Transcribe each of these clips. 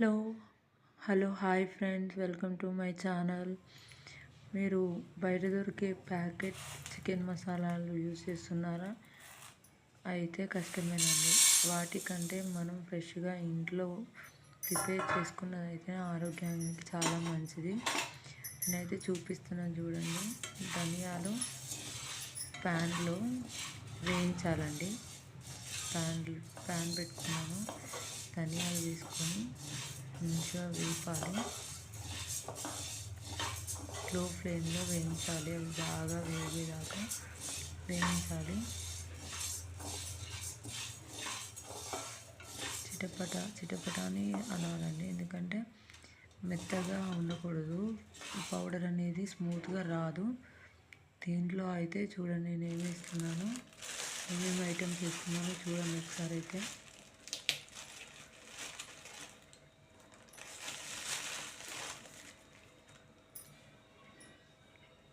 Hello. Hello hi friends. Welcome to my channel. మీరు బయట దొరికే ప్యాకెట్ చికెన్ మసాలాలు యూజ్ చేస్తున్నారా? అయితే కష్టమేనండి. వాటికంటే మనం ఫ్రెష్గా ఇంట్లో ప్రిపేర్ చేసుకున్నది అయితే ఆరోగ్యానికి చాలా మంచిది. నేనైతే చూపిస్తున్నాను చూడండి. ధనియాలు ప్యాన్లో వేయించాలండి. ప్యాన్ ప్యాన్ పెట్టుకున్నాను. ధనియాలు తీసుకొని మంచిగా వేపాలి. లో ఫ్లేమ్లో వేయించాలి. అవి బాగా వేగేదాకా వేయించాలి. చిటపట చిటపట అని అనాలండి. ఎందుకంటే మెత్తగా ఉండకూడదు. పౌడర్ అనేది స్మూత్గా రాదు. దీంట్లో అయితే చూడండి నేను ఏమి ఇస్తున్నాను ఏమేమి ఐటమ్స్ ఇస్తున్నానో చూడండి ఒకసారి అయితే.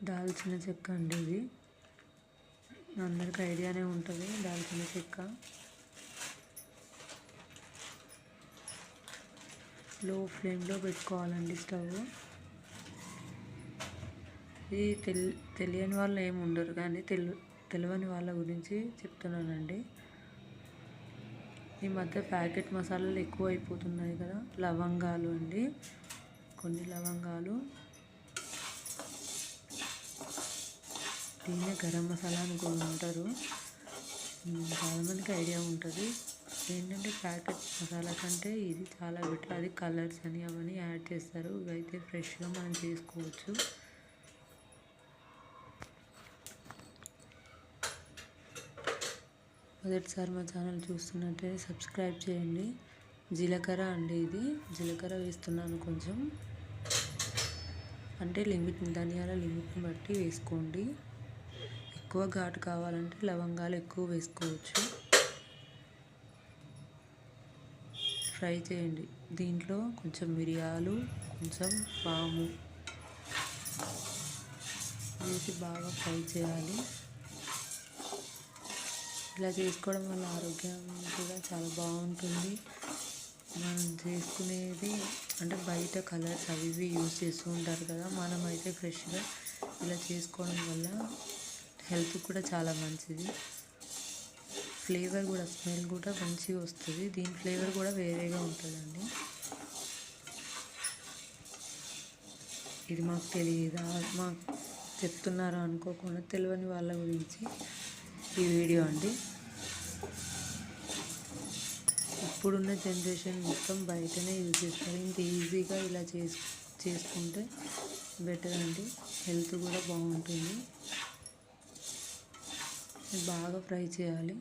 దాల్చిన చెక్క అండి ఇది. అందరికి ఐడియానే ఉంటుంది దాల్చిన చెక్క. లో ఫ్లేమ్లో పెట్టుకోవాలండి స్టవ్. ఇది తెల్ తెలియని వాళ్ళు ఏమి ఉండరు కానీ తెలు తెలియని వాళ్ళ గురించి చెప్తున్నానండి. ఈ మధ్య ప్యాకెట్ మసాలాలు ఎక్కువ అయిపోతున్నాయి కదా లవంగాలు అండి. కొన్ని లవంగాలు. దీన్నే గరం మసాలా అని కూడా అంటారు. చాలామందికి ఐడియా ఉంటుంది. ఏంటంటే ప్యాకెట్ మసాలా కంటే ఇది చాలా బెటర్. అది కలర్స్ అని అవన్నీ యాడ్ చేస్తారు. ఇవైతే ఫ్రెష్గా మనం చేసుకోవచ్చు. మొదటిసారి మా ఛానల్ చూస్తున్నట్టే సబ్స్క్రైబ్ చేయండి. జీలకర్ర అండి ఇది. జీలకర్ర వేస్తున్నాను కొంచెం. అంటే లిమిట్ ధనియాల లిమిట్ని బట్టి వేసుకోండి. ఎక్కువ ఘాటు కావాలంటే లవంగాలు ఎక్కువ వేసుకోవచ్చు. ఫ్రై చేయండి. దీంట్లో కొంచెం మిరియాలు కొంచెం పాము వేసి బాగా ఫ్రై చేయాలి. ఇలా చేసుకోవడం వల్ల ఆరోగ్యం కూడా చాలా బాగుంటుంది. మనం చేసుకునేది అంటే బయట కలర్స్ అవి ఇవి యూజ్ చేస్తూ ఉంటారు కదా మనం అయితే ఫ్రెష్గా ఇలా చేసుకోవడం వల్ల హెల్త్ కూడా చాలా మంచిది. ఫ్లేవర్ కూడా స్మెల్ కూడా మంచిగా వస్తుంది. దీని ఫ్లేవర్ కూడా వేరేగా ఉంటుందండి. ఇది మాకు తెలియదా మాకు చెప్తున్నారు అనుకోకుండా తెలియని వాళ్ళ గురించి ఈ వీడియో అండి. ఇప్పుడున్న జనరేషన్ మొత్తం బయటనే యూజ్ చేస్తారు. ఇంత ఈజీగా ఇలా చేసు చేసుకుంటే బెటర్ అండి హెల్త్ కూడా బాగుంటుంది. బాగా ఫ్రై చేయాలి.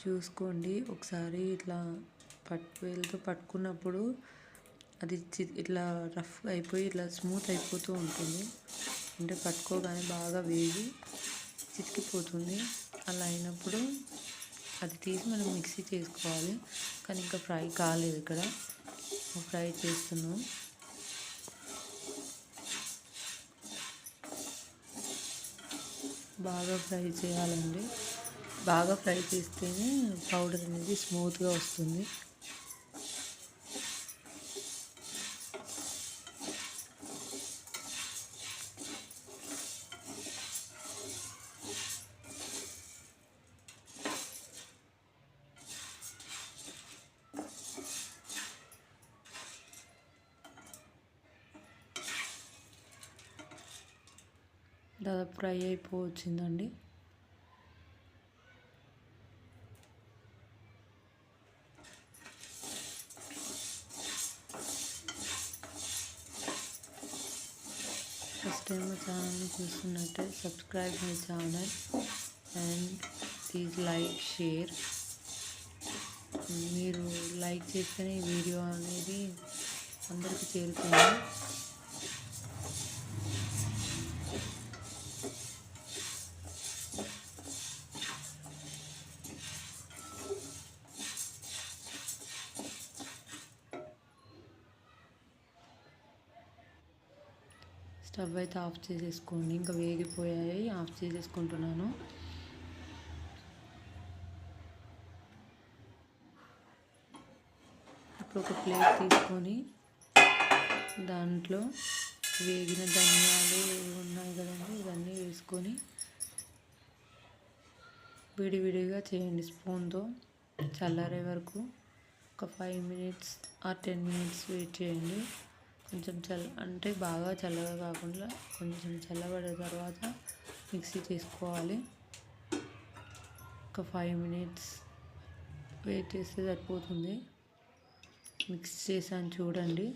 చూసుకోండి ఒకసారి ఇట్లా పట్టు వేలతో పట్టుకున్నప్పుడు అది ఇట్లా రఫ్ అయిపోయి ఇట్లా స్మూత్ అయిపోతూ ఉంటుంది. అంటే పట్టుకోగానే బాగా వేగి చితికిపోతుంది. అలా అయినప్పుడు అది తీసి మనం మిక్సీ చేసుకోవాలి. కానీ ఇంకా ఫ్రై కాలేదు ఇక్కడ. ఫ్రై చేస్తున్నాం. బాగా ఫ్రై చేయాలండి. బాగా ఫ్రై చేస్తేనే పౌడర్ అనేది స్మూత్గా వస్తుంది. దాదాపు ఫ్రై అయిపోవచ్చిందండి. ఫస్ట్ టైం మా ఛానల్ని చూస్తున్నట్టే subscribe my channel and please like share. మీరు లైక్ చేస్తేనే ఈ వీడియో అనేది అందరికీ చేరుతుంది. స్టవ్ అయితే ఆఫ్ చేసేసుకోండి. ఇంకా వేగిపోయాయి. ఆఫ్ చేసేసుకుంటున్నాను. ఇప్పుడు ఒక ప్లేట్ తీసుకొని దాంట్లో వేగిన ధనియాలు ఉన్నాయి కదండి. ఇవన్నీ వేసుకొని విడివిడిగా చేయండి స్పూన్తో. చల్లారే వరకు ఒక ఫైవ్ మినిట్స్ ఆ టెన్ మినిట్స్ వెయిట్ చేయండి. కొంచెం చల్ల అంటే బాగా చల్లగా కాకుండా కొంచెం చల్లబడిన తర్వాత మిక్సీ చేసుకోవాలి. ఒక ఫైవ్ మినిట్స్ వెయిట్ చేస్తే సరిపోతుంది. మిక్స్ చేసాను చూడండి.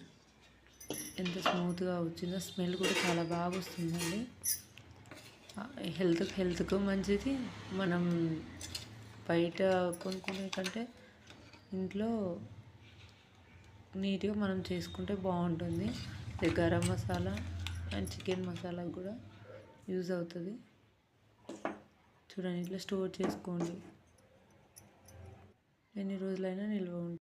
ఎంత స్మూత్గా వచ్చిందో స్మెల్ కూడా చాలా బాగా వస్తుందండి. హెల్త్ హెల్త్కు మంచిది. మనం బయట కొనుక్కునే కంటే ఇంట్లో నీట్గా మనం చేసుకుంటే బాగుంటుంది. ఇది గరం మసాలా అండ్ చికెన్ మసాలా కూడా యూజ్ అవుతుంది. చూడండి ఇట్లా స్టోర్ చేసుకోండి. ఎన్ని రోజులైనా నిల్వ ఉంటుంది